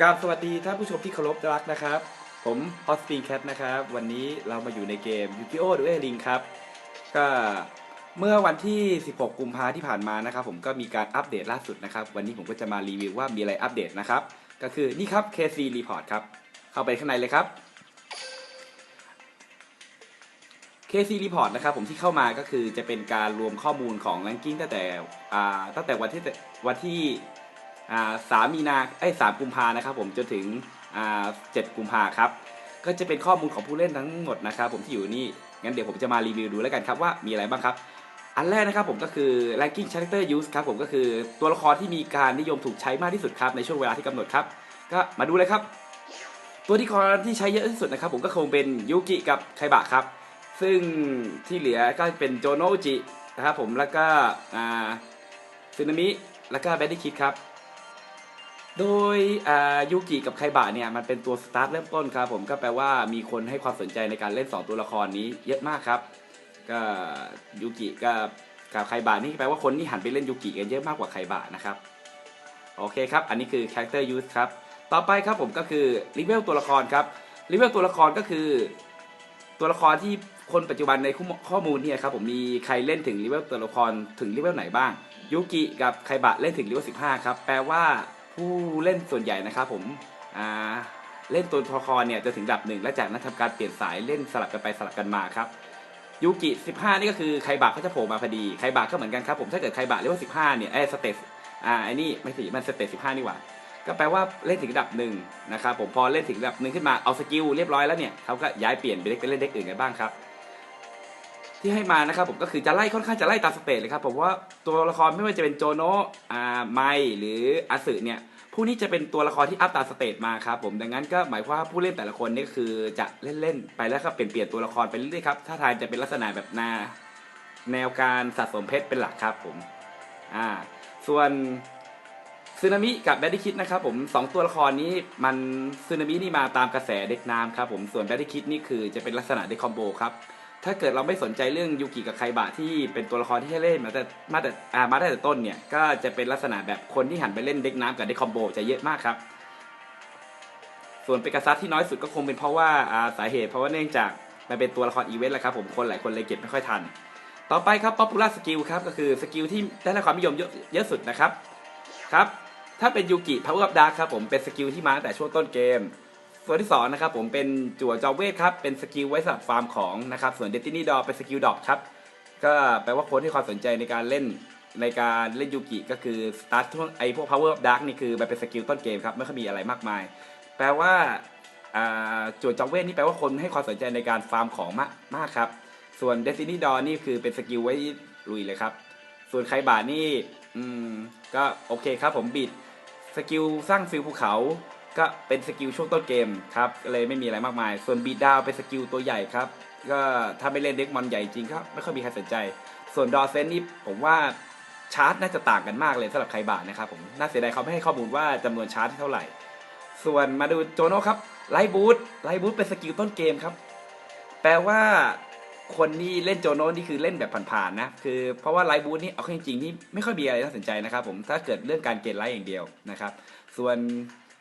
กราบสวัสดีท่านผู้ชมที่เคารพรักนะครับ ผมฮอสตีนแคทนะครับ วันนี้เรามาอยู่ในเกมยูกิโอดูเอลิงครับ ก็เมื่อวันที่ 16 กุมภาที่ผ่านมานะครับ ผมก็มีการอัปเดตล่าสุดนะครับ วันนี้ผมก็จะมารีวิวว่ามีอะไรอัปเดตนะครับ ก็คือนี่ครับ KC Report ครับ เข้าไปข้างในเลยครับ KC Report นะครับผมที่เข้ามาก็คือจะเป็นการรวมข้อมูลของ ranking ตั้งแต่ตั้งแต่วันที่วันที่ สามมีนาเอ้ยสามกุมภานะครับผมจนถึงเจ็ดกุมภาครับก็จะเป็นข้อมูลของผู้เล่นทั้งหมดนะครับผมที่อยู่นี่งั้นเดี๋ยวผมจะมารีวิวดูแล้วกันครับว่ามีอะไรบ้างครับ อันแรกนะครับผมก็คือ ranking character use ครับผมก็คือตัวละครที่มีการนิยมถูกใช้มากที่สุดครับในช่วงเวลาที่กำหนดครับ ก็มาดูเลยครับ ตัวที่คอนที่ใช้เยอะที่สุดนะครับผมก็คงเป็นยูกิกับไคบะครับซึ่งที่เหลือก็เป็นโจโนจินะครับผมแล้วก็ซึนามิแล้วก็แบดดี้คิดครับ โดยยูกิกับไคบะเนี่ยมันเป็นตัวสตาร์ทเริ่มต้นครับผมก็แปลว่ามีคนให้ความสนใจในการเล่น 2 ตัวละครนี้เยอะมากครับ ก็ยูกิกับกับไคบะนี่แปลว่าคนที่หันไปเล่นยูกิกันเยอะมากกว่าไคบะนะครับโอเคครับ อันนี้คือ character use ครับ ต่อไปครับผมก็คือรีเวลตัวละครครับรีเวลตัวละครก็คือ ตัวละครที่คนปัจจุบันในข้อมูลเนี่ยครับผมมีใครเล่นถึงรีเวลตัวละครถึงรีเวลไหนบ้างยูกิกับไคบะเล่นถึงรีเวล15ครับแปลว่า ผู้เล่นส่วนใหญ่นะครับผมอ่าเล่นตัวละครเนี่ยจะถึงดับหนึ่งและจากนั้นทำการเปลี่ยนสายเล่นสลับกันไปสลับกันมาครับยูกิ 15 นี่ก็คือไคบะเขาจะโผล่มาพอดีไคบะก็เหมือนกันครับผมถ้าเกิดไคบะเรียกว่า 15 เนี่ยไอ้สเตตอ่าไอ้นี่ไม่สิมันสเตต15 นี่หว่า ก็แปลว่าเล่นถึงดับหนึ่งนะครับผมพอเล่นถึงดับหนึ่งขึ้นมาเอาสกิลเรียบร้อยแล้วเนี่ยเขาก็ย้ายเปลี่ยนไปเล่นไปเล่นเด็กอื่นกันบ้างครับ ที่ให้มานะครับผมก็คือจะไล่ค่อนข้างจะไล่ตามสเตจเลยครับผมว่าตัวละครไม่ว่าจะเป็นโจโนะอ่าไมหรืออาสึเนี่ยผู้นี้จะเป็นตัวละครที่อัพตามสเตจมาครับผมดังนั้นก็หมายความว่าผู้เล่นแต่ละคนนี่ก็คือจะเล่นๆไปแล้วก็เปลี่ยนเปลี่ยนตัวละครไปเรื่อยๆครับถ้าทางจะเป็นลักษณะแบบนาแนวการสะสมเพชรเป็นหลักครับผมอ่าส่วนซึนามิกับแบดดี้คิดนะครับผมสองตัวละครนี้มันซึนามินี่มาตามกระแสเด็กน้ำครับผมส่วนแบดดี้คิดนี่คือจะเป็นลักษณะเด็กคอมโบครับ ถ้าเกิดเราไม่สนใจเรื่องยูกิกับไคบะที่เป็นตัวละครที่ให้เล่นมาแต่มาแต่อ่ามาได้แต่ต้นเนี่ย ก็จะเป็นลักษณะแบบคนที่หันไปเล่นเด็กน้ำกับเด็กคอมโบจะเยอะมากครับ ส่วนเปกาซัสที่น้อยสุดก็คงเป็นเพราะว่าอ่าสาเหตุเพราะว่าเนื่องจากมันเป็นตัวละครอีเวนต์แหละครับผมคนหลายคนเลยเก็บไม่ค่อยทัน ต่อไปครับ popular skill ครับก็คือสกิลที่ได้รับความนิยมเยอะสุดนะครับครับถ้าเป็นยูกิ Power Up Dark ครับผมเป็นสกิลที่มาตั้งแต่ช่วงต้นเกม ส่วนที่สองนะครับผมเป็นจั่วจอเวทครับเป็นสกิลไว้สำหรับฟาร์มของนะครับส่วน Destiny Door เป็นสกิลดอกครับก็แปลว่าคนที่ความสนใจในการเล่นในการเล่นยูกิก็คือสตาร์ทช่วงไอพวก Power Up Dark นี่คือมันเป็นสกิลต้นเกมครับไม่ค่อยมีอะไรมากมาย แปลว่าจั่วจอเวทนี่แปลว่าคนให้ความสนใจในการฟาร์มของมากมากครับส่วน Destiny Door นี่คือเป็นสกิลไว้ลุยเลยครับ ส่วนใครบาทนี่อืมก็โอเคครับผมบิดสกิลสร้างฟิลภูเขา ก็เป็นสกิลช่วงต้นเกมครับเลยไม่มีอะไรมากมาย ส่วนบีดาวเป็นสกิลตัวใหญ่ครับ ก็ถ้าไม่เล่นเด็กมอนใหญ่จริงครับไม่ค่อยมีใครสนใจ ส่วนดอเซนนี่ผมว่าชาร์จน่าจะต่างกันมากเลยสำหรับใครบาทนะครับผมน่าเสียดายเขาไม่ให้ข้อมูลว่าจำนวนชาร์จเท่าไหร่ ส่วนมาดูโจโน่ครับไลท์บูทไลท์บูทเป็นสกิลต้นเกมครับ แปลว่าคนที่เล่นโจโน่นี่คือเล่นแบบผ่านๆนะ คือเพราะว่าไลท์บูทนี่เอาเข้าจริงๆนี่ไม่ค่อยมีอะไรน่าสนใจนะครับผมถ้าเกิดเรื่องการเกณฑ์ไลท์อย่างเดียวนะครับ ส่วน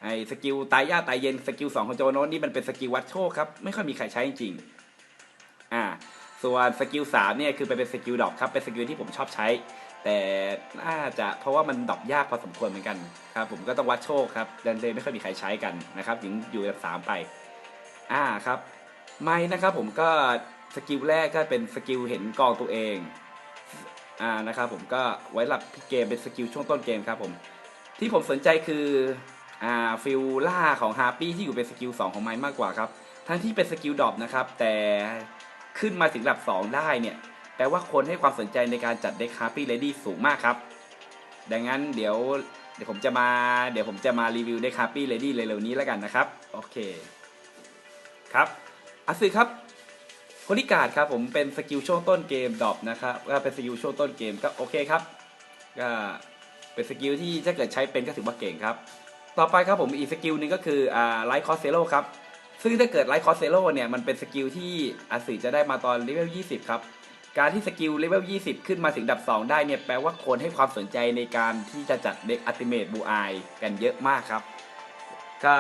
ไอ้สกิลตายยากตายเย็นสกิลสองของโจโน่นี่มันเป็นสกิลวัดโชคครับ ไม่ค่อยมีใครใช้จริงอ่า ส่วนสกิลสามเนี่ยคือไปเป็นสกิลดรอปครับ เป็นสกิลที่ผมชอบใช้ แต่น่าจะเพราะว่ามันดรอปยากพอสมควรเหมือนกันครับ ผมก็ต้องวัดโชคครับดันเลยไม่ค่อยมีใครใช้กันนะครับถึงอยู่แบบสามไปอ่าครับไม่นะครับผมก็สกิลแรกก็เป็นสกิลเห็นกองตัวเองอ่านะครับผมก็ไว้หลับพี่เกมเป็นสกิลช่วงต้นเกมครับผมที่ผมสนใจคือ อ่าฟิลล่าของฮาร์ปี้ที่อยู่เป็นสกิล2ของไม้มากกว่าครับ ทั้งที่เป็นสกิลดรอปนะครับ แต่ขึ้นมาถึงระดับ 2 ได้เนี่ย แปลว่าคนให้ความสนใจในการจัดเด็กฮาร์ปี้เลดี้สูงมากครับ ดังนั้นเดี๋ยวเดี๋ยวผมจะมาเดี๋ยวผมจะมารีวิวเด็กฮาร์ปี้เลดี้เร็วๆนี้แล้วกันนะครับ โอเค ครับอาซึครับโคลิการ์ดครับผมเป็นสกิลช่วงต้นเกมดรอปนะครับก็เป็นสกิลช่วงต้นเกมก็โอเคครับก็เป็นสกิลที่ถ้าเกิดใช้เป็นก็ถือว่าเก่งครับ ต่อไปครับผมอีกสกิลหนึ่งก็คืออ่าไลท์คอสเซโลครับ ซึ่งถ้าเกิดไลท์คอสเซโลเนี่ยมันเป็นสกิลที่อาศิจะได้มาตอนเลเวล20 ครับ การที่สกิลเลเวล20 ขึ้นมาถึงดับ 2 ได้เนี่ยแปลว่าคนให้ความสนใจในการที่จะจัดเด็กอัติเมตบูไอกันเยอะมากครับ ก็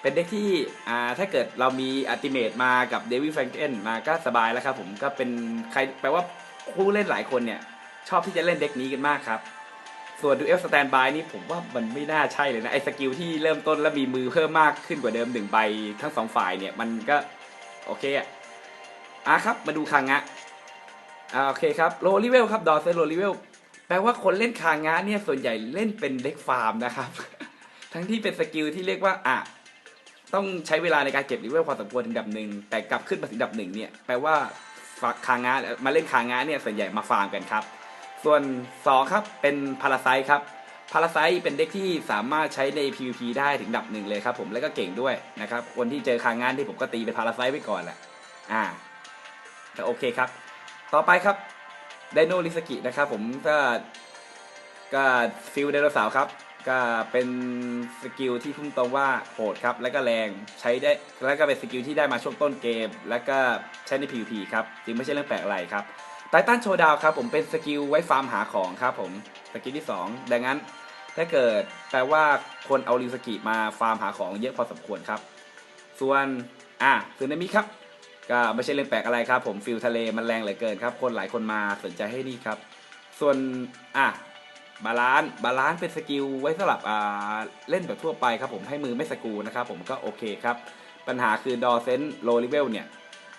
เป็นเด็กที่อ่าถ้าเกิดเรามีอัติเมตมากับเดวิดแฟรงเกนมาก็สบายแล้วครับผมก็เป็นใครแปลว่าผู้เล่นหลายคนเนี่ยชอบที่จะเล่นเด็กนี้กันมากครับ ส่วนดูเอลสแตนบายนี่ผมว่ามันไม่น่าใช่เลยนะ ไอ้สกิลที่เริ่มต้นแล้วมีมือเพิ่มมากขึ้นกว่าเดิมหนึ่งใบทั้งสองฝ่ายเนี่ย มันก็ โอเคอะอะครับมาดูคางะอ่าโอเคครับโรลิเวลครับดอเซโรลิเวลแปลว่าคนเล่นคางะเนี่ยส่วนใหญ่เล่นเป็นเด็กฟาร์มนะครับ ทั้งที่เป็นสกิลที่เรียกว่าอะต้องใช้เวลาในการเก็บลิเวลพอสมควรถึงดับหนึ่งแต่กลับขึ้นมาถึงดับหนึ่งเนี่ยแปลว่าฝากคางะมาเล่นคางะเนี่ยส่วนใหญ่มาฟาร์มกันครับ ส่วน 2 ครับ เป็นพาราไซครับพาราไซเป็นเด็กที่สามารถใช้ใน PVP ได้ถึงดับหนึ่งเลยครับผมแล้วก็เก่งด้วยนะครับคนที่เจอคางงานที่ผมก็ตีเป็นพาราไซไว้ก่อนแหละอ่าแต่โอเคครับ ต่อไปครับไดโนริสกินะครับผมก็ก็ฟิลไดโนเสาร์ครับก็เป็นสกิลที่พุ่งตรงว่าโหดครับ แล้วก็แรงใช้ได้แล้วก็เป็นสกิลที่ได้มาช่วงต้นเกม แล้วก็ใช้ใน PVP ครับจึงไม่ใช่เรื่องแปลกอะไรครับ ไททันโชว์ดาวครับผมเป็นสกิลไว้ฟาร์มหาของครับผมสกิลที่ 2 ดังนั้นถ้าเกิดแปลว่าคนเอาริวสกิมาฟาร์มหาของเยอะพอสมควรครับ ส่วนอะซึนามิครับก็ไม่ใช่เรื่องแปลกอะไรครับ ผมฟิลทะเลมันแรงเหลือเกินครับ คนหลายคนมาสนใจให้นี่ครับ ส่วนอะบาลานซ์บาลานซ์เป็นสกิลไว้สำหรับอ่าเล่นแบบทั่วไปครับผมให้มือไม่สกูนะครับผมก็โอเคครับ ปัญหาคือดอเซนโลลิเวลเนี่ย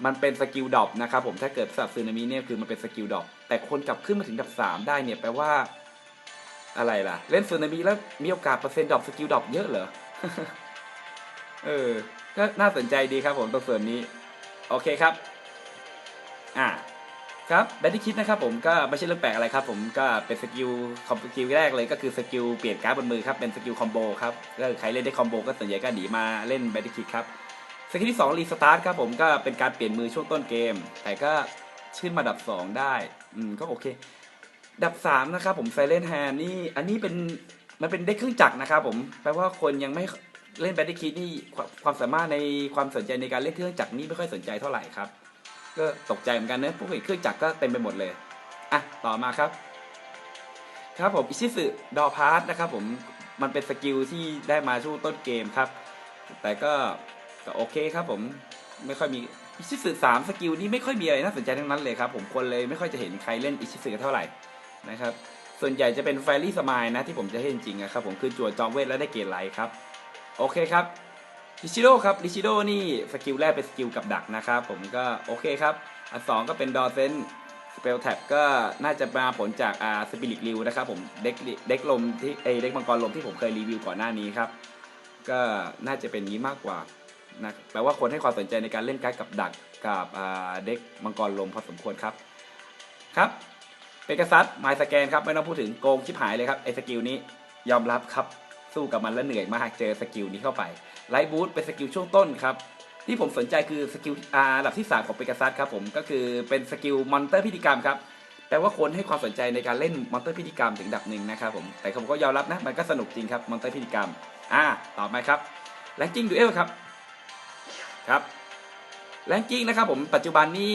มันเป็นสกิลดรอปนะครับผมถ้าเกิดสับซึนามิเนี่ยคือมันเป็นสกิลดรอปแต่คนกลับขึ้นมาถึงดับสามได้เนี่ยแปลว่า อะไรล่ะ เล่นซึนามิแล้วมีโอกาสเปอร์เซ็นต์ดรอปสกิลดรอปเยอะเหรอเออก็น่าสนใจดีครับผมตรงส่วนนี้ โอเคครับ อ่าครับแบดดี้คิดนะครับผมก็ไม่ใช่เรื่องแปลกอะไรครับผมก็เป็นสกิลคอมสกิลแรกเลยก็คือสกิลเปลี่ยนการ์ดบนมือครับเป็นสกิลคอมโบครับก็ใครเล่นได้คอมโบก็ส่วนใหญ่ก็หนีมาเล่นแบดดี้คิดครับ สกิลที่2รีสตาร์ทครับผมก็เป็นการเปลี่ยนมือช่วงต้นเกม แต่ก็ขึ้นมาดับ 2 ได้ อืมก็โอเค ดับ 3 นะครับผมไซเลนแฮนนี่ อันนี้เป็นมันเป็นเด็กเครื่องจักรนะครับผมแปลว่าคนยังไม่เล่นแบดดี้คิดนี่ความสามารถในความสนใจในการเล่นเครื่องจักรนี่ไม่ค่อยสนใจเท่าไหร่ครับ ก็ตกใจเหมือนกันเนอะพวกเห็นเครื่องจักรก็เต็มไปหมดเลยอะต่อมาครับ ครับผมอิชิสึดอพาร์ตนะครับผมมันเป็นสกิลที่ได้มาช่วงต้นเกมครับ แต่ก็ ก็โอเคครับผมไม่ค่อยมีอิชิสึสามสกิลนี้ไม่ค่อยมีอะไรน่าสนใจทั้งนั้นเลยครับผมคนเลยไม่ค่อยจะเห็นใครเล่นอิชิสึเท่าไหร่นะครับส่วนใหญ่จะเป็นไฟรี่สมายนะที่ผมจะเห็นจริงนะครับผมคือจั่วจอมเวทแล้วได้เกรดไลท์ครับโอเคครับริชิโร่ครับริชิโร่นี่สกิลแรกเป็นสกิลกับดักนะครับผมก็โอเคครับอันสองก็เป็นดอเซนสเปลแท็บก็น่าจะมาผลจากอ่าสปิริตริวนะครับผมเด็กเด็กลมที่เอเด็กมังกรลมที่ผมเคยรีวิวก่อนหน้านี้ครับก็น่าจะเป็นนี้มากกว่า นะแปลว่าคนให้ความสนใจในการเล่นการ์ดกับดักกับเด็กมังกรลมพอสมควรครับครับเปกัซัสไมสแกนครับไม่ต้องพูดถึงโกงชิบหายเลยครับไอ้สกิลนี้ยอมรับครับสู้กับมันแล้วเหนื่อยมากเจอสกิลนี้เข้าไปไลท์บูทเป็นสกิลช่วงต้นครับที่ผมสนใจคือสกิลอาระดับที่ 3 ของเปกัซัสครับผมก็คือเป็นสกิลมอนเตอร์พิธีกรรมครับแปลว่าคนให้ความสนใจในการเล่นมอนเตอร์พิธีกรรมถึงดับหนึ่งนะครับผมแต่ผมก็ยอมรับนะมันก็สนุกจริงครับมอนเตอร์พิธีกรรมอ่าต่อไปครับแรงกิ้งดูเอลครับ ครับแรงกิ้งนะครับผมปัจจุบันนี้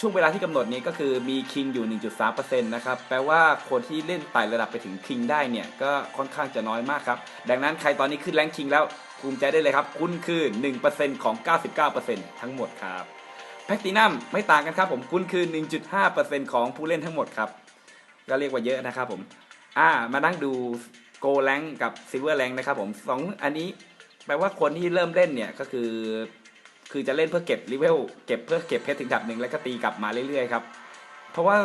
ช่วงเวลาที่กำหนดนี้ก็คือมีคิงอยู่ 1.3%นะครับ แปลว่าคนที่เล่นไต่ระดับไปถึงคิงได้เนี่ย ก็ค่อนข้างจะน้อยมากครับ ดังนั้นใครตอนนี้ขึ้นแรงคิงแล้วภูมิใจได้เลยครับ คุณคือ 1%ของ 99%ทั้งหมดครับแพคตินัมไม่ต่างกันครับผมคุณคือ 1.5%ของผู้เล่นทั้งหมดครับ ก็เรียกว่าเยอะนะครับผม อ่า มานั่งดูโกแรงกับซิลเวอร์แรงนะครับผมสองอันนี้แปลว่าคนที่เริ่มเล่นเนี่ยก็คือ คือจะเล่นเพื่อเก็บลิเวลเก็บเพื่อเก็บเพชรถึงดับหนึ่งแล้วก็ตีกลับมาเรื่อยๆครับเพราะว่า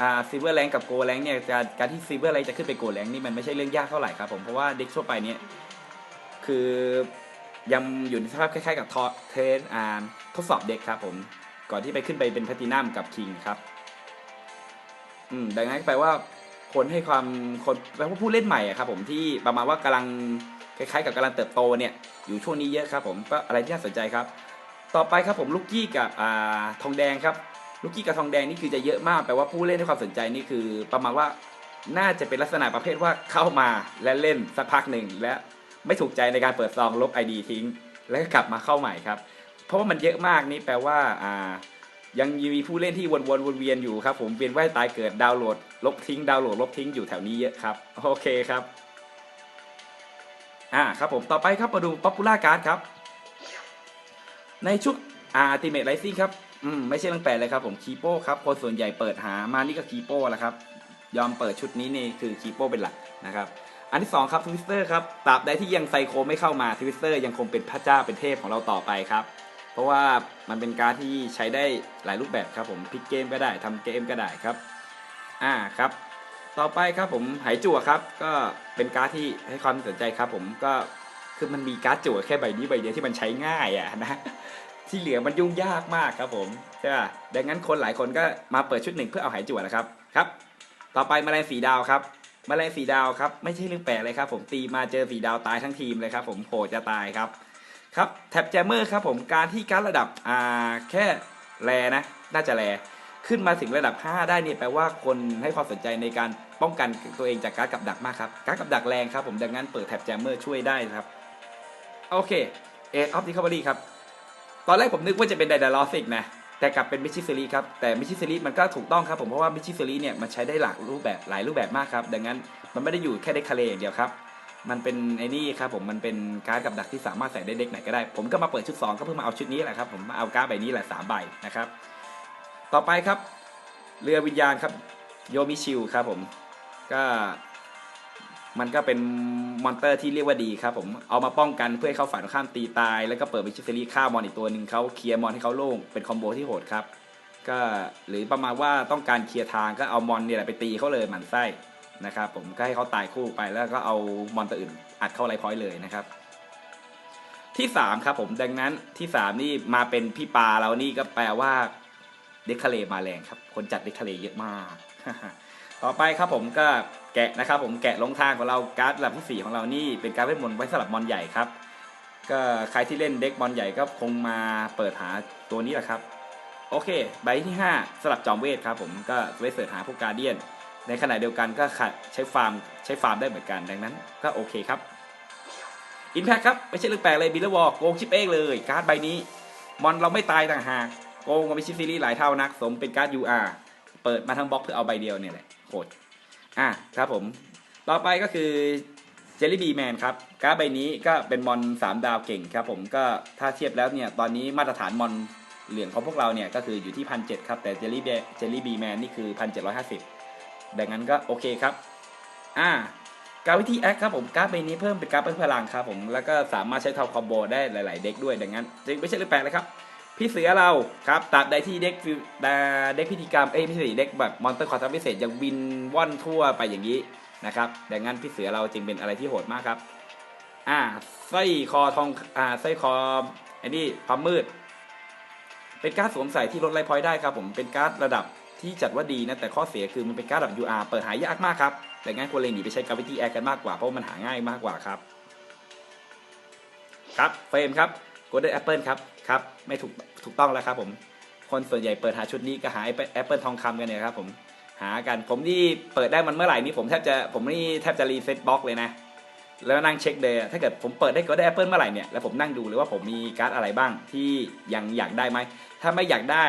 อ่าซิเวอร์แรงกับโกแรงเนี่ยการการที่ซิเวอร์แรงจะขึ้นไปโกแรงนี่มันไม่ใช่เรื่องยากเท่าไหร่ครับผมเพราะว่าเด็กทั่วไปเนี่ยคือยังอยู่ในสภาพคล้ายๆกับทอเทสอ่าทดสอบเด็กครับผมก่อนที่ไปขึ้นไปเป็นแพลตินัมกับคิงครับอืมดังนั้นแปลว่าคนให้ความคนแปลว่าผู้เล่นใหม่อะครับผมที่ประมาณว่ากำลังคล้ายๆ กับกำลังเติบโตเนี่ย อยู่ช่วงนี้เยอะครับผมก็อะไรที่น่าสนใจครับ ต่อไปครับผมลูกกี้กับอ่าทองแดงครับลูกกี้กับทองแดงนี่คือจะเยอะมากแปลว่าผู้เล่นให้ความสนใจนี่คือ ประมาณว่าน่าจะเป็นลักษณะประเภทว่าเข้ามาและเล่นสักพักหนึ่งและไม่ถูกใจในการเปิดซองลบ ID ทิ้ง แล้วก็กลับมาเข้าใหม่ครับ เพราะว่ามันเยอะมากนี่แปลว่าอ่ายังมีผู้เล่นที่วนๆวนเวียนอยู่ครับผมเวียนว่ายตายเกิดดาวน์โหลด ลบทิ้งดาวน์โหลดลบทิ้งอยู่แถวนี้เยอะครับโอเคครับ อ่าครับผมต่อไปครับมาดูป๊อปปูล่าการ์ดครับ ในชุดอาร์ติเมทไรซิ่งครับอืมไม่ใช่เรื่องแปลเลยครับผมคีโป้ครับคนส่วนใหญ่เปิดหามานี่ก็คีโป้แหละครับ ยอมเปิดชุดนี้นี่คือคีโป้เป็นหลักนะครับ อันที่สองครับทวิสเตอร์ครับตราบใดที่ยังไซโคไม่เข้ามาทวิสเตอร์ยังคงเป็นพระเจ้าเป็นเทพของเราต่อไปครับ เพราะว่ามันเป็นการดที่ใช้ได้หลายรูปแบบครับผมพลิกเกมก็ได้ทำเกมก็ได้ครับ อ่าครับ ต่อไปครับผมหายจั่วครับ ก็เป็นการ์ดที่ให้ความสนใจครับ ผมก็คือมันมีการ์ดจั่วแค่ใบนี้ใบเดียวที่มันใช้ง่ายอะนะที่เหลือมันยุ่งยากมากครับผมใช่ป่ะดังนั้นคนหลายคนก็มาเปิดชุดหนึ่งเพื่อเอาหายจั่วนะครับครับ ต่อไปแมลงสีดาวครับแมลงสีดาวครับไม่ใช่เรื่องแปลกเลยครับ ผมตีมาเจอสีดาวตายทั้งทีมเลยครับผมโหจะตายครับครับแท็บแจมเมอร์ครับผมการที่การระดับอ่าแค่แรนะน่าจะแร ขึ้นมาถึงระดับ 5 ได้เนี่ยแปลว่าคนให้ความสนใจในการป้องกันตัวเองจากการกับดักมากครับการกับดักแรงครับผมดังนั้นเปิดแท็บแจมเมอร์ช่วยได้ครับโอเคเอออฟดิคาบรีครับตอนแรกผมนึกว่าจะเป็นไดดาลอสิกนะแต่กลับเป็นมิชิซิลีครับแต่มิชิซิลีมันก็ถูกต้องครับผมเพราะว่ามิชิซิลีเนี่ยมันใช้ได้หลากรูปแบบหลายรูปแบบมากครับดังนั้นมันไม่ได้อยู่แค่เด็กคาเลอย่างเดียวครับมันเป็นไอ้นี่ครับผมมันเป็นการ์ดกับดักที่สามารถใส่ได้เด็กไหนก็ได้ ผมก็มาเปิดชุด 2 ก็เพื่อมาเอาชุดนี้แหละครับผมมาเอาการ์ดใบนี้แหละสามใบนะครับ ต่อไปครับ เรือวิญญาณครับ โยมิชิวครับผมก็มันก็เป็นมอนเตอร์ที่เรียกว่าดีครับผมเอามาป้องกันเพื่อให้เขาฝ่ายตรงข้ามตีตาย แล้วก็เปิดมิชิซิลีฆ่ามอนอีกตัวหนึ่งเขาเคลียร์มอนให้เขาโล่งเป็นคอมโบที่โหดครับก็หรือประมาณว่าต้องการเคลียร์ทางก็เอามอนเนี่ยแหละไปตีเขาเลยหมันไส้นะครับผมก็ให้เขาตายคู่ไปแล้วก็เอามอนตัวอื่น อัดเข้าไลฟ์พอยต์เลยนะครับ ที่สามครับผมดังนั้นที่สามนี่มาเป็นพี่ปลาเรานี่ก็แปลว่า เด็กทะเลมาแรงครับ คนจัดเด็กทะเลเยอะมาก ต่อไปครับผมก็แกะนะครับ ผมแกะลงทางของเราการ์ดระดับที่สี่ของเรานี่เป็นการ์ดเวทมนต์ไว้สำหรับมอนใหญ่ครับ ก็ใครที่เล่นเด็กมอนใหญ่ก็คงมาเปิดหาตัวนี้แหละครับ โอเค ใบที่ 5สลับจอมเวทครับ ผมก็ไว้เสิร์ชหาพวกการเดียน ในขณะเดียวกันก็ขัดใช้ฟาร์มใช้ฟาร์มได้เหมือนกันดังนั้นก็โอเคครับอินแพคครับ ไม่ใช่เรื่องแปลกเลยบิลเลอร์วอลโกงชิปเองเลย การ์ดใบนี้ มอนเราไม่ตายต่างหาก โกงกว่ามิชิซีรีส์หลายเท่านัก สมเป็นการ์ด UR เปิดมาทั้งบล็อกเพื่อเอาใบเดียวเนี่ยแหละโหดอะครับผม ต่อไปก็คือเจลลี่บีแมนครับการ์ดใบนี้ก็เป็นมอน3ดาวเก่งครับผมก็ถ้าเทียบแล้วเนี่ยตอนนี้มาตรฐานมอนเหลืองของพวกเราเนี่ยก็คืออยู่ที่พันเครับ แต่เจลลี่เจลลี่บีแมนนี่คือพันเดังนั้นก็โอเคครับอ่าการวิธีแอคครับผมการ์ดใบนี้เพิ่มเป็นการ์ดเพิ่มพลังครับผมแล้วก็สามารถใช้ทำคอมโบได้หลาย ๆ เด็กด้วยดังนั้นจึงไม่ใช่เรื่องแปลกเลยครับ พี่เสือเราครับตราบใดที่เด็กฟิวเด็กพิธีกรรมเอ้ยไม่ใช่เด็กแบบมอนเตอร์คอร์ทัพพิเศษยังบินว่อนทั่วไปอย่างนี้นะครับดังนั้นพี่เสือเราจึงเป็นอะไรที่โหดมากครับ อ่าสร้อยคอทองอ่าสร้อยคอไอ้นี่ความมืด เป็นการ์ดสวมใส่ที่ลดไลพอยได้ครับผมเป็นการ์ดระดับที่จัดว่าดีนะแต่ข้อเสียคือมันเป็นการ์ดระดับ UR เปิดหายากมากครับแต่งั้นควรเลยหนีไปใช้กราวิตี้แอร์กันมากกว่าเพราะมันหาง่ายมากกว่าครับ ครับเฟรมครับ Golden Apple ครับ ครับไม่ถูกถูกต้องแล้วครับผมคนส่วนใหญ่เปิดหาชุดนี้ก็หาแอปเปิลทองคำกันเนี่ยครับผมหากันผมที่เปิดได้มันเมื่อไหร่นี่ผมแทบจะผมนี่แทบจะรีเซ็ตบล็อกเลยนะแล้วนั่งเช็คเลยถ้าเกิดผมเปิดได้ก็ได้แอปเปิลเมื่อไหร่เนี่ยแล้วผมนั่งดูเลยว่าผมมีการ์ดอะไรบ้างที่ยังอยากได้ไหมถ้าไม่อยากได้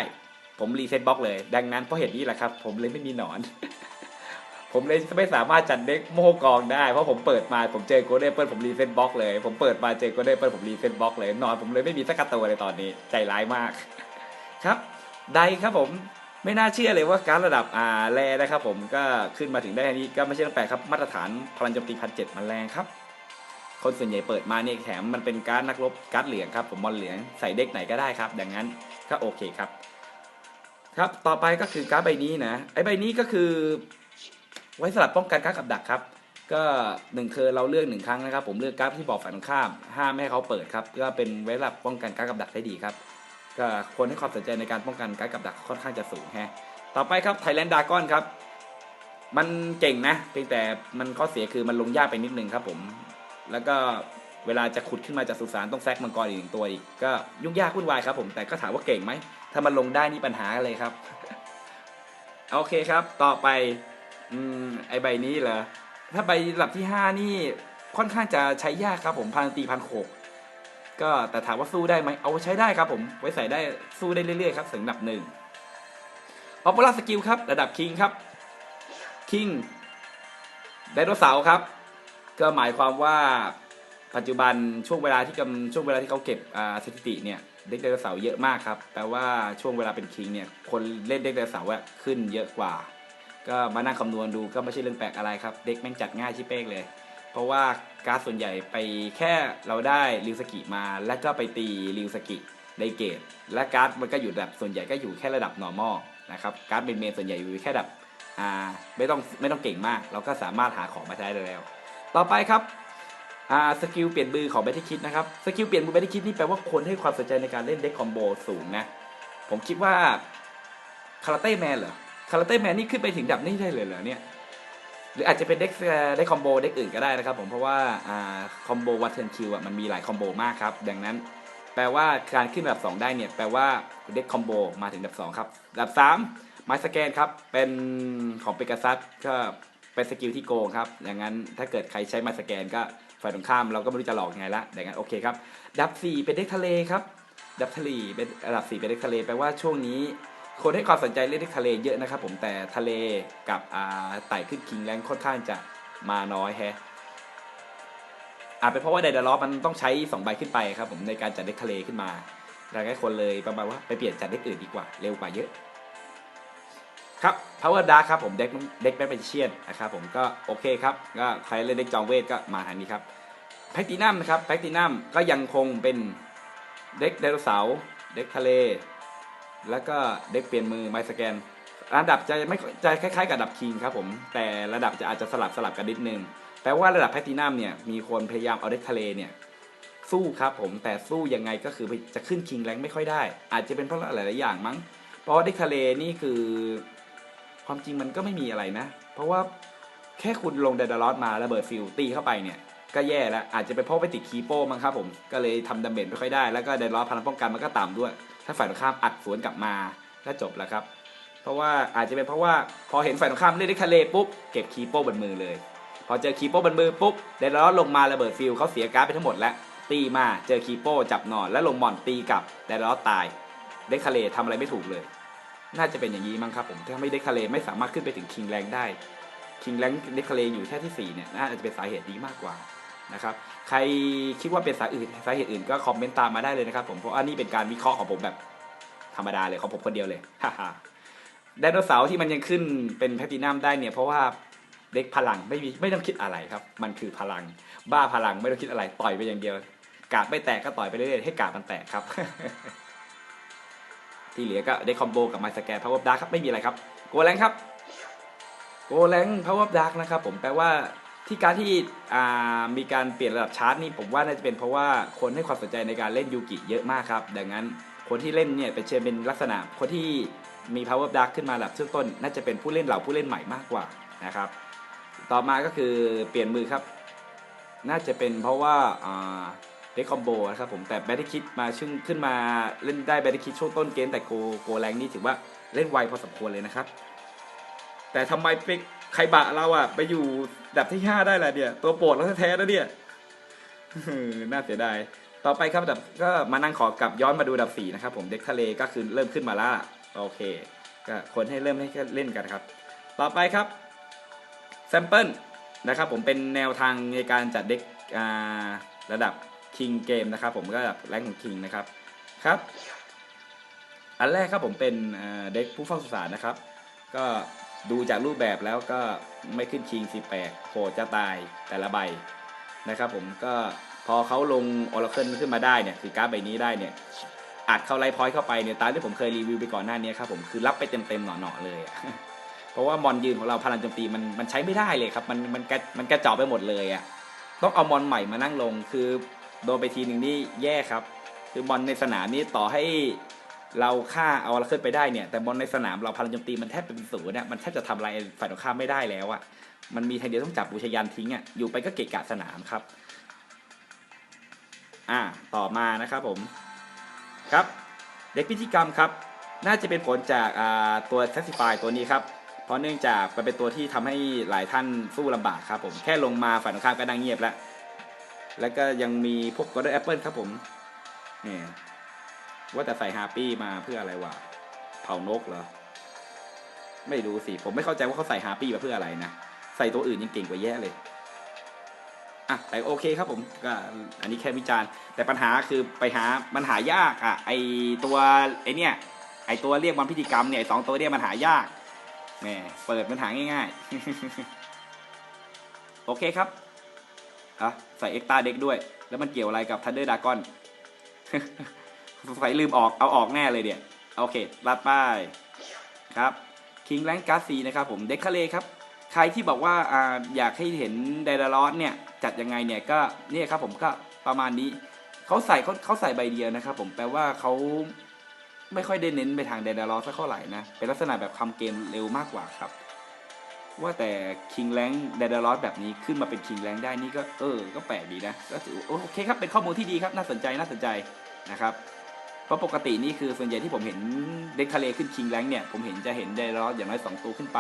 ผมรีเซ็ตบล็อกเลย ดังนั้นเพราะเหตุนี้แหละครับ ผมเลยไม่มีหนอน ผมเลยไม่สามารถจัดเด็กโมกองได้ เพราะผมเปิดมาผมเจอโกลเด้นเปิลผมรีเซ็ตบล็อกเลย ผมเปิดมาเจอโกลเด้นเปิลผมรีเซ็ตบล็อกเลย นอนผมเลยไม่มีสักตัวเลยตอนนี้ ใจร้ายมาก ครับไดครับผมไม่น่าเชื่อเลยว่าการระดับอ่าแรนะครับผมก็ขึ้นมาถึงได้อันนี้ก็ไม่ใช่เรื่องแปลกครับมาตรฐานพลังโจมตีพันเจ็ดมันแรงครับคนส่วนใหญ่เปิดมาเนี่ยแถมมันเป็นการนักรบการ์ดเหลืองครับผมบอลเหลืองใส่เด็กไหนก็ได้ครับ ดังนั้นก็โอเคครับ ครับต่อไปก็คือการ์ดใบนี้นะไอ้ใบนี้ก็คือ ไว้สำหรับป้องกันการกับดักครับ ก็หนึ่งคือเราเลือกหนึ่งครั้งนะครับ ผมเลือกกร์ดที่บอกฝ่ายตรงข้ามห้ามไม่ให้เขาเปิดครับก็เป็นไว้สำหรับป้องกันการกับดักได้ดีครับก็ควรให้ความสนใจในการป้องกันการกับดักค่อนข้างจะสูงแฮะต่อไปครับไทยแลนด์ดากอนครับ มันเก่งนะเพียงแต่มันข้อเสียคือมันลงยากไปนิดนึงครับผม แล้วก็เวลาจะขุดขึ้นมาจากสุสานต้องแซกมังกรอีกหนึ่งตัวอีกก็ยุ่งยากวุ่นวายครับผมแต่ก็ถามว่าเก่งไหมถ้ามันลงได้นี่ปัญหาเลยครับ โอเคครับ ต่อไป อืมไอใบนี้เหรอถ้าใบระดับที่ห้านี่ค่อนข้างจะใช้ยากครับผมพันตีพันโขกก็แต่ถามว่าสู้ได้ไหมเอาใช้ได้ครับผมไว้ใส่ได้สู้ได้เรื่อยๆครับถึงระดับหนึ่งพอป u ล a r สกิลครับ ระดับคิงครับคิงไดโนเสาร์ครับ ก็หมายความว่าปัจจุบันช่วงเวลาที่กำช่วงเวลาที่เขาเก็บสถิติเนี่ยเด็กไดโนเสาร์เยอะมากครับ แต่ว่าช่วงเวลาเป็นคิงเนี่ยคนเล่นเด็กไดโนเสาร์ขึ้นเยอะกว่า ก็มานั่งคำนวณดูก็ไม่ใช่เรื่องแปลกอะไรครับ เด็กแม่งจัดง่ายชิเป้งเลย เพราะว่าการดส่วนใหญ่ไปแค่เราได้ริวสกิมา แล้วก็ไปตีริวสกิในเกตและการ์ดมันก็อยู่ระดับส่วนใหญ่ก็อยู่แค่ระดับ normal นะครับการ์ดเมนเมนส่วนใหญ่อยู่แค่ระดับอ่าไม่ต้องไม่ต้องเก่งมาก เราก็สามารถหาของมาใช้ได้แล้ว ต่อไปครับอ่าสกิลเปลี่ยนมือของแบท t คิดนะครับสกิลเปลี่ยนมือแบท t คิดนี่แปลว่าคนให้ความสนใจในการเล่นเด็กคอมโบสูงนะผมคิดว่าคาราเต้แมนเหรอ คาราเต้แมนนี่ขึ้นไปถึงดับนี้ได้เลยเหรอเนี่ยหรืออาจจะเป็นเด็กได้คอมโบเด็กอื่นก็ได้นะครับผมเพราะว่าคอมโบวัตเทนคิวอะมันมีหลายคอมโบมากครับ ดังนั้นแปลว่าการขึ้นดับ 2 ได้เนี่ยแปลว่าเด็กคอมโบมาถึงดับ 2 ครับ ดับ 3 ไมสแกนครับ เป็นของเปกาซัสก็เป็นสกิลที่โกงครับอย่างนั้นถ้าเกิดใครใช้ไมสแกนก็ฝ่ายตรงข้ามเราก็ไม่รู้จะหลอกยังไงละดังนั้นโอเคครับ ดับ 4 เป็นเด็กทะเลครับ ดับทะเลเป็นดับ4เป็นเด็กทะเลแปลว่าช่วงนี้ คนให้ความสนใจเรื่องเด็กทะเลเยอะนะครับผมแต่ทะเลกับไต่ขึ้นคิงแรงค่อนข้างจะมาน้อยแฮะอาจเป็นเพราะว่าไดดาลอฟมันต้องใช้2ใบขึ้นไปครับผมในการจัดเด็กทะเลขึ้นมาดังนั้คนเลยประมาณว่าไปเปลี่ยนจัดเด็กอื่นดีกว่าเร็วกว่าเยอะครับ Power Dark ครับผมเด็กเด็กแมกเชียนนะครับผมก็โอเคครับก็ใครเล่นเด็กจองเวทก็มาทางนี้ครับแพคตินัมนะครับแพคตินัมก็ยังคงเป็นเด็กไดโนเสาร์เด็กทะเล แล้วก็เด็กเปลี่ยนมือไมสแกน ระดับจะไม่จะคล้ายๆ กับระดับคิงครับผม แต่ระดับจะอาจจะสลับสลับกันนิดนึงแปลว่าระดับแพลตินัมเนี่ยมีคนพยายามเอาเด็กทะเลเนี่ยสู้ครับผมแต่สู้ยังไงก็คือจะขึ้นคิงแรงไม่ค่อยได้ อาจจะเป็นเพราะหลายๆอย่างมั้ง เพราะว่าเด็กทะเลนี่คือความจริงมันก็ไม่มีอะไรนะ เพราะว่าแค่คุณลงเดดลอสมาระเบิดฟิลตีเข้าไปเนี่ยก็แย่แล้วอาจจะเป็นเพราะไปติดคีโป้มั้งครับผมก็เลยทำดาเมจไม่ค่อยได้แล้วก็เดดลอสพลังป้องกันมันก็ต่ำด้วย ถ้าฝ่ายตรงข้ามอัดสวนกลับมาก็จบแล้วครับ เพราะว่าอาจจะเป็นเพราะว่าพอเห็นฝ่ายตรงข้ามเล่นเด็กทะเลปุ๊บเก็บคีโป้บนมือเลย พอเจอคีโป้บนมือปุ๊บเดนล้อลงมาระเบิดฟิลเขาเสียการ์ดไปทั้งหมดแล้วตีมาเจอคีโป้จับหนอนแล้วลงหมอนตีกลับเดนล้อตายเด็กทะเลทำอะไรไม่ถูกเลย น่าจะเป็นอย่างนี้มั้งครับผมถ้าไม่เด็กทะเลไม่สามารถขึ้นไปถึงคิงแรงได้คิงแรงเด็กทะเลอยู่แค่ที่4เนี่ยน่าจะเป็นสาเหตุนี้มากกว่า นะครับใครคิดว่าเป็นสาอื่นสาเหตุอื่นก็คอมเมนต์ตามมาได้เลยนะครับผมเพราะอันนี้เป็นการวิเคราะห์ของผมแบบธรรมดาเลยของผมคนเดียวเลยฮ่าไดโนเสาร์ที่มันยังขึ้นเป็นแพตตินัมได้เนี่ยเพราะว่าเด็กพลังไม่มีไม่ต้องคิดอะไรครับ มันคือพลังบ้าพลังไม่ต้องคิดอะไรต่อยไปอย่างเดียว กาดไม่แตกก็ต่อยไปเรื่อยๆให้กาดมันแตกครับ ที่เหลือก็ได้คอมโบกับไมสแกนพาวเวอร์ดาร์ครับไม่มีอะไรครับโกแรงครับโกแรงพาวเวอร์ดาร์นะครับผมแปลว่า ที่การที่มีการเปลี่ยนระดับชาร์จนี่ผมว่าน่าจะเป็นเพราะว่าคนให้ความสนใจในการเล่นยูกิเยอะมากครับ ดังนั้นคนที่เล่นเนี่ยเป็นเชิญเป็นลักษณะคนที่มี power dark ขึ้นมาระดับเริ่มต้น น่าจะเป็นผู้เล่นเหล่าผู้เล่นใหม่มากกว่านะครับ ต่อมาก็คือเปลี่ยนมือครับ น่าจะเป็นเพราะว่าเด็กคอมโบนะครับผมแต่แบทคิดมาชึ่งขึ้นมาเล่นได้แบทคิดช่วงต้นเกมแต่โกโกแรงนี่ถือว่าเล่นไวพอสมควรเลยนะครับ แต่ทำไมไปใครบะเราอะไปอยู่ ดับที่5ได้ละเนี่ยตัวโปรดเราแท้ๆแล้วเนี่ยน่าเสียดาย ต่อไปครับดับก็มานั่งขอกลับย้อนมาดูดับ4นะครับผมเด็กทะเลก็คือเริ่มขึ้นมาละโอเค ก็คนให้เริ่มให้เล่นกันครับ ต่อไปครับแซมเปิลนะครับผมเป็นแนวทางในการจัดเด็กระดับคิงเกมนะครับผมก็ระดับแรงของคิงนะครับครับ อันแรกครับผมเป็นเอ่อเด็กผู้เฝ้าสุสานนะครับ ก็ ดูจากรูปแบบแล้วก็ไม่ขึ้นคิงสิแปดโหดจะตายแต่ละใบนะครับผมก็พอเขาลงออร์เคิลขึ้นมาได้เนี่ยคือการ์ดใบนี้ได้เนี่ยอัดเข้าไลท์พอยต์เข้าไปเนี่ยตามที่ผมเคยรีวิวไปก่อนหน้านี้ครับผมคือรับไปเต็มๆหน่อๆเลยเพราะว่ามอนยืนของเราพลังโจมตีมันมันใช้ไม่ได้เลยครับมันมันกระมันกระจอกไปหมดเลยอะ่ะต้องเอามอนใหม่มานั่งลงคือโดนไปทีหนึ่งนี่แย่ครับ คือมอนในสนามนี้ต่อให้ เราฆ่าเอาเราขึ้นไปได้เนี่ย แต่มอนในสนามเราพลังโจมตีมันแทบเป็นศูนย์เนี่ยมันแทบจะทำอะไรฝ่ายตรงข้ามไม่ได้แล้วอะ่ะมันมีทางเดียวต้องจับบูชยันทิ้งอะ่ะอยู่ไปก็เกะกะสนามครับ อ่าต่อมานะครับผมครับเด็กพิธีกรรมครับ น่าจะเป็นผลจากอ่าตัว s ซ s ิฟายตัวนี้ครับ เพราะเนื่องจากมันเป็นตัวที่ทำให้หลายท่านสู้ลำบากครับผมแค่ลงมาฝ่ายตรงข้ามก็ดังเงียบแล้ว แล้วก็ยังมีพวกกอร์แอปเปิลครับผมเนี่ย ว่าแต่ใส่ฮาปี้มาเพื่ออะไรวะเผานกเหรอ ไม่รู้สิ ผมไม่เข้าใจว่าเขาใส่ฮาปี้มาเพื่ออะไรนะ ใส่ตัวอื่นยังเก่งกว่าแย่เลยอะแต่โอเคครับผมก็อันนี้แค่วิจารณ์ แต่ปัญหาคือไปหามันหายากอะไอตัวไอเนี่ย ไอตัวเรียกมันพิธีกรรมเนี่ยสองตัวเนี่ยมันหายากแหมเปิดมันหาง่ายๆ โอเคครับอะใส่เอ็กตาเด็กด้วย แล้วมันเกี่ยวอะไรกับทันเดอร์ดากอน ใส่ลืมออกเอาออกแน่เลยเนี่ยโอเคลาดป้ายครับคิงแลงกาซีนะครับผมเด็กคาเลครับใครที่บอกว่าออยากให้เห็นไดดารอสเนี่ยจัดยังไงเนี่ยก็เนี่ยครับผมก็ประมาณนี้เขาใส่เขาเขาใส่ใบเดียวนะครับผมแปลว่าเขาไม่ค่อยได้เน้นไปทางไดดารอสสักเท่าไหร่นะเป็นลักษณะแบบทำเกมเร็วมากกว่าครับว่าแต่คิงแรงไดดารอสแบบนี้ขึ้นมาเป็นคิงแรงได้นี่ก็เออ ก็แปลกดีนะก็ถือโอเคครับเป็นข้อมูลที่ดีครับน่าสนใจน่าสนใจนะครับ เพราะปกตินี่คือส่วนใหญ่ที่ผมเห็นเด็กทะเลขึ้นคิงแรงเนี่ยผมเห็นจะเห็นไดดารอสอย่างน้อยสองตัวขึ้นไป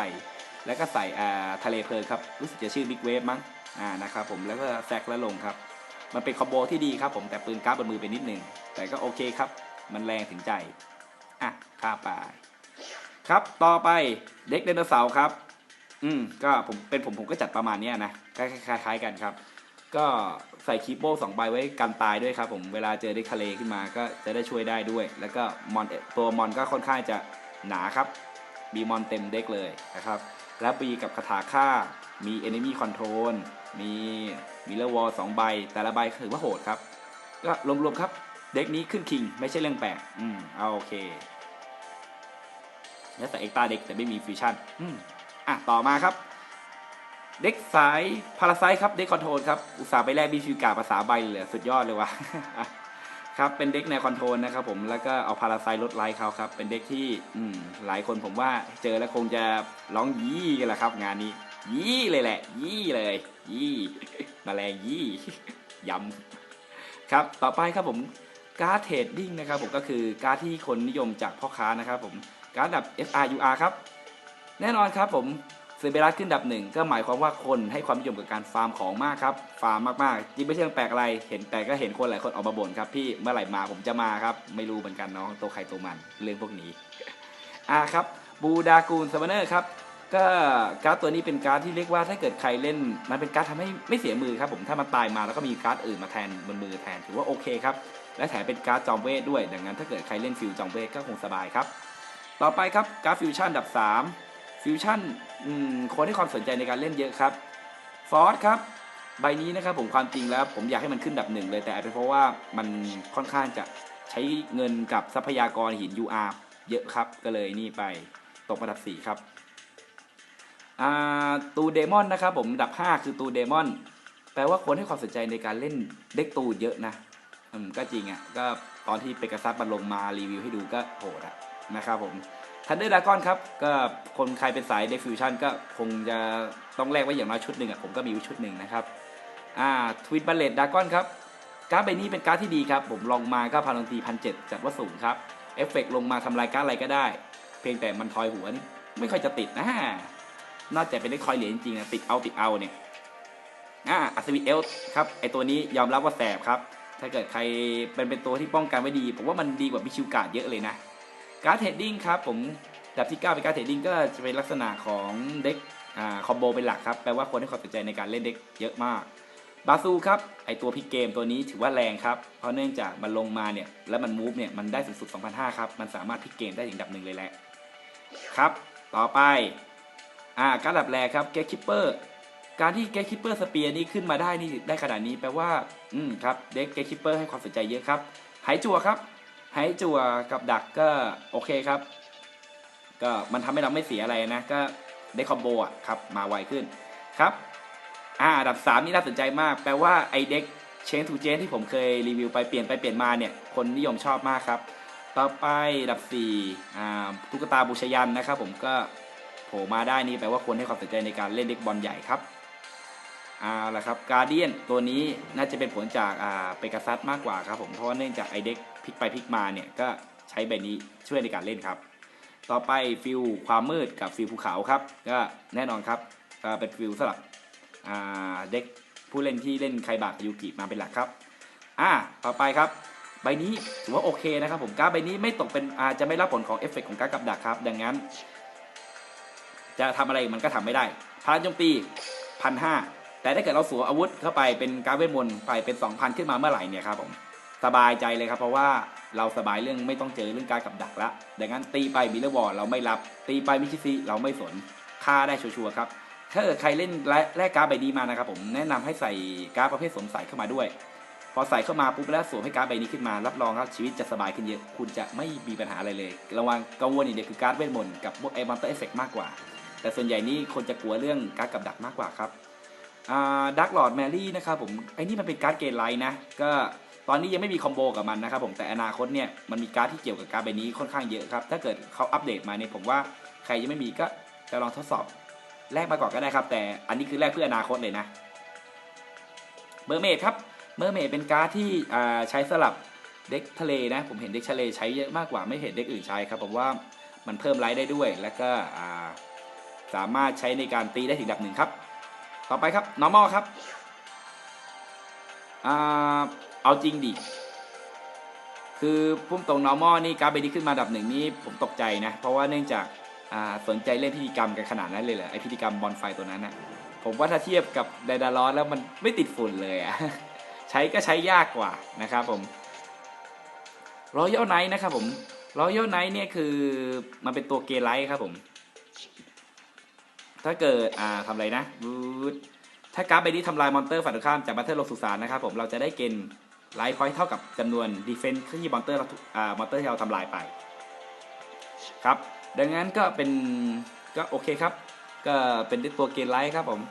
แล้วก็ใส่อ่าทะเลเพลินครับรู้สึกจะชื่อบิ๊กเวฟมั้งอ่านะครับผมแล้วก็แซกแล้วลงครับมันเป็นคอมโบที่ดีครับผมแต่ปืนกราบนมือไปนิดนึงแต่ก็โอเคครับ มันแรงถึงใจอะข้าไปครับต่อไปเด็กไดโนเสาร์ครับ อืมก็ผมเป็นผมผมก็จัดประมาณนี้นะคล้ายๆกันครับ ก็ใส่คีโป้สองใบไว้กันตายด้วยครับผมเวลาเจอเด็กทะเลขึ้นมาก็จะได้ช่วยได้ด้วย แล้วก็มอนตัวมอนก็ค่อนข้างจะหนาครับมีมอนเต็มเด็กเลยนะครับ แล้วปีกับคาถาฆ่ามี enemy control มีมิเลอร์วอลสองใบ แต่ละใบถือว่าโหดครับ ก็รวมๆครับ เด็กนี้ขึ้นคิง ไม่ใช่เรื่องแปลกอืมเอาโอเค แล้วแต่เอ็กตาเด็กแต่ไม่มีฟิวชั่นอืมอะ ต่อมาครับ เด็กสายพาราไซครับเด็กคอนโทรลครับ อุตส่าห์ไปแลกบีฟิวกาภาษาใบเลย สุดยอดเลยว่ะครับเป็นเด็กแนคอนโทรลนะครับผมแล้วก็เอาพาราไซลดไลท์เขาครับ เป็นเด็กที่อืมหลายคนผมว่าเจอแล้วคงจะร้องยี่กันแหละครับ งานนี้ ยี่เลยแหละ ยี่เลย ยี่มาแรงยี่ยำครับต่อไปครับผมการ์ดเทรดดิ้งนะครับผมก็คือการ์ดที่คนนิยมจากพ่อค้านะครับผมการ์ดดับ FRUR ครับ แน่นอนครับผม เซเบรัสขึ้นดับหนึ่งก็หมายความว่าคนให้ความนิยมกับการฟาร์มของมากครับ ฟาร์มมากๆจริงไม่ใช่เรื่องแปลกอะไรเห็นแต่ก็เห็นคนหลายคนออกมาบ่นครับพี่เมื่อไหร่มาผมจะมาครับ ไม่รู้เหมือนกันเนาะตัวใครตัวมันเรื่องพวกนี้อ่าครับบูดากูลซัมเนอร์ครับก็การ์ดตัวนี้เป็นการ์ดที่เรียกว่าถ้าเกิดใครเล่น มันเป็นการ์ดทำให้ไม่เสียมือครับผมถ้ามันตายมาแล้วก็มีการ์ดอื่นมาแทนบนมือแทนถือว่าโอเคครับและแถมเป็นการ์ดจอมเวทด้วย ดังนั้นถ้าเกิดใครเล่นฟิวจอมเวทก็คงสบายครับ ต่อไปครับการ์ดฟิวชั่นดับ 3 ฟิวชั่นคนให้ความสนใจในการเล่นเยอะครับฟอสครับใบนี้นะครับผมความจริงแล้ว ผมอยากให้มันขึ้นดับหนึ่งเลยแต่อาจเป็นเพราะว่ามันค่อนข้างจะใช้เงินกับทรัพยากรหิน UR เยอะครับ ก็เลยนี่ไปตกระดับ 4 ครับตูเดมอนนะครับผมอันดับ 5 คือตูเดมอนแปลว่าคนให้ความสนใจในการเล่นเด็กตูเยอะนะอืมก็จริงอะ่ะก็ตอนที่เปกาซัสมันลงมารีวิวให้ดูก็โหดอะนะครับผม ทันเดอร์ดากอนครับ ก็คนใครเป็นสายเดฟิวชั่นก็คงจะต้องแลกไว้อย่างน้อยชุดหนึ่งอะผมก็มีไว้ชุดหนึ่งนะครับอ่าทวิตบัลเลตดากอนครับการ์ดใบนี้เป็นการ์ดที่ดีครับ ผมลองมาก็พันทีพันเจ็ดจัดว่าสูงครับเอฟเฟกต์ลงมาทำลายการ์ดอะไรก็ได้ เพียงแต่มันทอยหัวนี่ไม่ค่อยจะติดนะนอกจากเป็นได้คอยเหรียญจริงๆนะติดเอาติดเอาเนี่ยอ่าอัศวินเอลครับไอตัวนี้ยอมรับว่าแสบครับ ถ้าเกิดใครเป็นเป็นตัวที่ป้องกันไว้ดี ผมว่ามันดีกว่าบิชิวการ์ดเยอะเลยนะ การ์ดเทรดดิ้งครับผมดับที่ 9 เป็นการ์ดเทรดดิ้งก็จะเป็นลักษณะของเด็กอ่าคอมโบเป็นหลักครับแปลว่าคนให้ความสนใจในการเล่นเด็กเยอะมากบาซูครับไอตัวพิกเกมตัวนี้ถือว่าแรงครับเพราะเนื่องจากมันลงมาเนี่ยแล้วมันมูฟเนี่ยมันได้สูงสุด2,500ครับมันสามารถพิกเกมได้ถึงดับหนึ่งเลยแหละครับต่อไปอ่าการดับแรกครับเกคิปเปอร์การที่เกคิปเปอร์สเปียร์นี้ขึ้นมาได้นี่ได้ขนาดนี้แปลว่าอืมครับเด็กเกคิปเปอร์ให้ความสนใจเยอะครับหายจั่วครับ หายจั่วกับดักก็โอเคครับ ก็มันทำให้เราไม่เสียอะไรนะ ก็ได้คอมโบอะครับ มาไวขึ้นครับ อ่าอันดับ 3 นี่น่าสนใจมาก แปลว่าไอเด็กเชนทูเจนที่ผมเคยรีวิวไปเปลี่ยนไปเปลี่ยนมาเนี่ย คนนิยมชอบมากครับ ต่อไปอันดับ4อ่าตุ๊กตาบูชยันนะครับ ผมก็โผล่มาได้นี่แปลว่าควรให้ความสนใจในการเล่นเด็กบอลใหญ่ครับ อาล่ะครับการเดียนตัวนี้น่าจะเป็นผลจากอ่าเปกาซัสมากกว่าครับผมเพราะว่าเนื่องจากไอเด็กพลิกไปพลิกมาเนี่ยก็ใช้ใบนี้ช่วยในการเล่นครับ ต่อไปฟิลความมืดกับฟิลภูเขาครับ ก็แน่นอนครับเป็นฟิลสลับอ่าเด็กผู้เล่นที่เล่นไคบะยูกิมาเป็นหลักครับอ่าต่อไปครับ ใบนี้ถือว่าโอเคนะครับผมการดใบนี้ไม่ตกเป็นอาจะไม่รับผลของเอฟเฟกต์ของการดกับดักครับ ดังนั้น จะทำอะไรมันก็ทำไม่ได้พลังโจมตีพันห้า แต่ถ้าเกิดเราสวมอาวุธเข้าไปเป็นการเวทมนต์ไปเป็น 2,000 ขึ้นมาเมื่อไหร่เนี่ยครับผมสบายใจเลยครับเพราะว่าเราสบายเรื่องไม่ต้องเจอเรื่องการกับดักละดังนั้นตีไปบิลเลอร์วอลเราไม่รับ ตีไปมิชิซีเราไม่สนฆ่าได้ชัวร์ครับถ้าเกิดใครเล่นและแลกการ์ดใบนี้มานะครับผมแนะนำให้ใส่การ์ดประเภทสวมใส่เข้ามาด้วย พอใส่เข้ามาปุ๊บแล้วสวมให้การ์ดใบนี้ขึ้นมา รับรองครับชีวิตจะสบายขึ้นเยอะ คุณจะไม่มีปัญหาอะไรเลย ระวังกังวลอย่างเดียวคือการ์ดเวทมนต์กับพวกไอ้มอนเตอร์เอฟเฟกมากกว่า แต่ส่วนใหญ่นี่คนจะกลัวเรื่องการ์ดกับดักมากกว่าครับ ดักหลอดแมรี่นะครับผมไอ้นี่มันเป็นการ์ดเกรดไลท์นะก็ตอนนี้ยังไม่มีคอมโบกับมันนะครับผมแต่อนาคตเนี่ยมันมีการ์ดที่เกี่ยวกับการ์ดใบนี้ค่อนข้างเยอะครับ ถ้าเกิดเขาอัปเดตมาเนี่ยผมว่าใครยังไม่มีก็จะลองทดสอบแลกมาก่อนก็ได้ครับ แต่อันนี้คือแลกเพื่ออนาคตเลยนะเมอร์เมดครับเมอร์เมดเป็นการ์ดที่ใช้สลับเด็กทะเลนะ ผมเห็นเด็กทะเลใช้เยอะมากกว่าไม่เห็นเด็กอื่นใช้ครับผมว่ามันเพิ่มไลท์ได้ด้วย แล้วก็สามารถใช้ในการตีได้ถึงดับหนึ่งครับ ต่อไปครับ normal ครับเอาจริงดิ คือพุ่มตรง normal นี่การ์ดใบนี้ขึ้นมาดับหนึ่งนี่ผมตกใจนะ เพราะว่าเนื่องจากาสนใจเล่นพิธีกรรมกันขนาดนั้นเลยเหรอไอพิธีกรรมบอลไฟตัวนั้นนะผมว่าถ้าเทียบกับไดดารอนแล้วมันไม่ติดฝุ่นเลยอะใช้ก็ใช้ยากกว่านะครับผมรอยัลไนท์นะครับผมรอยัลไนท์เนี่ยคือมันเป็นตัวเกย์ไลท์ครับผม ถ้าเกิดอ่าทำอะไรนะบูดถ้าการ์ดใบนี้ทำลายมอนเตอร์ฝ่ายตรงข้ามจากบัตเตอร์ลงสุสานนะครับผมเราจะได้เกณฑ์ไลท์พอยต์เท่ากับจำนวนดีเฟนส์ที่มอนเตอร์เราอ่ามอนเตอร์ที่เราทำลายไปครับดังนั้นก็เป็นก็โอเคครับ ก็เป็นตัวเกณฑ์ไลท์ครับผม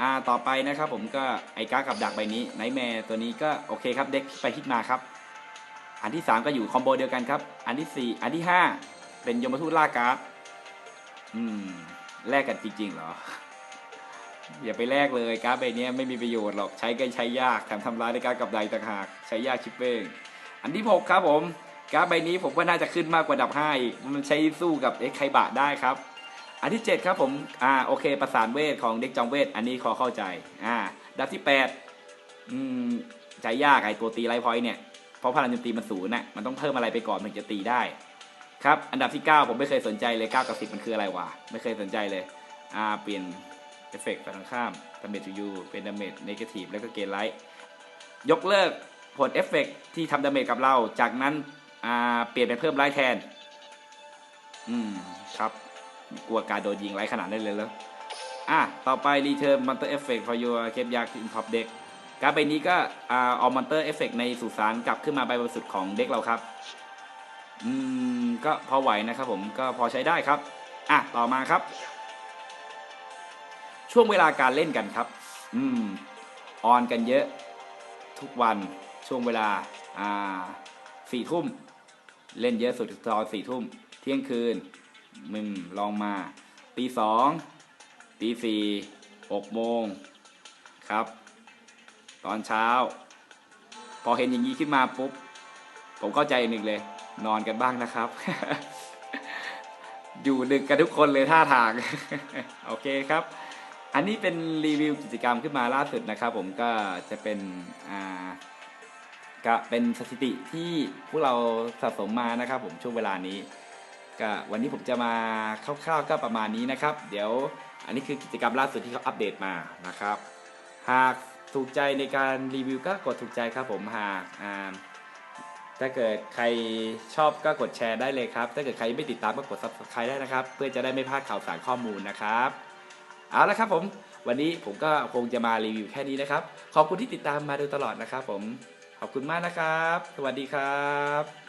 อ่าต่อไปนะครับผมก็ไอ้การ์ดกับดักใบนี้ไนท์แมร์ตัวนี้ก็โอเคครับเด็กไปฮิตมาครับ อันที่ 3 ก็อยู่คอมโบเดียวกันครับ อันที่ 4 อันที่ 5 เป็นยมทูตล่าการ์ดอืม แลกกันจริงๆเหรอ อย่าไปแลกเลยการ์ดใบเนี้ยไม่มีประโยชน์หรอกใช้ก็ใช้ยากแถมทำร้ายในการกับดักต่างหากใช้ยากชิปเป้งอันที่ 6 ครับผมการ์ดใบนี้ผมว่าน่าจะขึ้นมากกว่าดับ5อีกมันใช้สู้กับเอ็กไคบะได้ครับ อันที่ 7 ครับผมอ่าโอเค ประสานเวทของเด็กจอมเวทอันนี้ขอเข้าใจอ่าดับที่ 8 อืมใช้ยากไอตัวตีไลท์พอยเนี่ยเพราะพลังโจมตีมันศูนย์น่ะมันต้องเพิ่มอะไรไปก่อนถึงจะตีได้ ครับอันดับที่ 9 ผมไม่เคยสนใจเลย 9 กับ 10 มันคืออะไรวะ ไม่เคยสนใจเลยอ่าเปลี่ยนเอฟเฟกต์ฝั่งตรงข้ามดาเมจทูยูเป็นดาเมจเนกาทีฟแล้วก็เกณฑ์ไลท์ยกเลิกผลเอฟเฟกต์ที่ทำดาเมจกับเรา จากนั้นอ่าเปลี่ยนเป็นเพิ่มไลท์แทน อืมครับ กลัวการโดนยิงไลท์ขนาดนั้นเลยแล้วอะต่อไป Return Monster Effect for your เคปยาคินท็อปเด็กการดใบนี้ก็อ่าเอามอนเตอร์เอฟเฟกในสุสานกลับขึ้นมาใบบริสุดของเด็กเราครับ อืมก็พอไหวนะครับผมก็พอใช้ได้ครับ อะต่อมาครับ ช่วงเวลาการเล่นกันครับ อืมออนกันเยอะทุกวันช่วงเวลาอ่าสี่ทุ่มเล่นเยอะสุดตอนสี่ทุ่มเที่ยงคืนมึงลองมาตีสองตีสี่หกโมงครับ ตอนเช้า พอเห็นอย่างนี้ขึ้นมาปุ๊บ ผมเข้าใจหนึ่งเลย นอนกันบ้างนะครับ อยู่ดึกกันทุกคนเลยท่าทาง โอเคครับ อันนี้เป็นรีวิวกิจกรรมขึ้นมาล่าสุดนะครับ ผมก็จะเป็นอ่าก็เป็นสถิติที่พวกเราสะสมมานะครับ ผมช่วงเวลานี้ก็วันนี้ผมจะมาคร่าวๆก็ประมาณนี้นะครับ เดี๋ยวอันนี้คือกิจกรรมล่าสุดที่เขาอัปเดตมานะครับ หากถูกใจในการรีวิวก็กดถูกใจครับผมหากอ่า ถ้าเกิดใครชอบก็กดแชร์ได้เลยครับ ถ้าเกิดใครไม่ติดตามก็กด subscribe ได้นะครับ เพื่อจะได้ไม่พลาดข่าวสารข้อมูลนะครับ เอาละครับผม วันนี้ผมก็คงจะมารีวิวแค่นี้นะครับ ขอบคุณที่ติดตามมาโดยตลอดนะครับผม ขอบคุณมากนะครับ สวัสดีครับ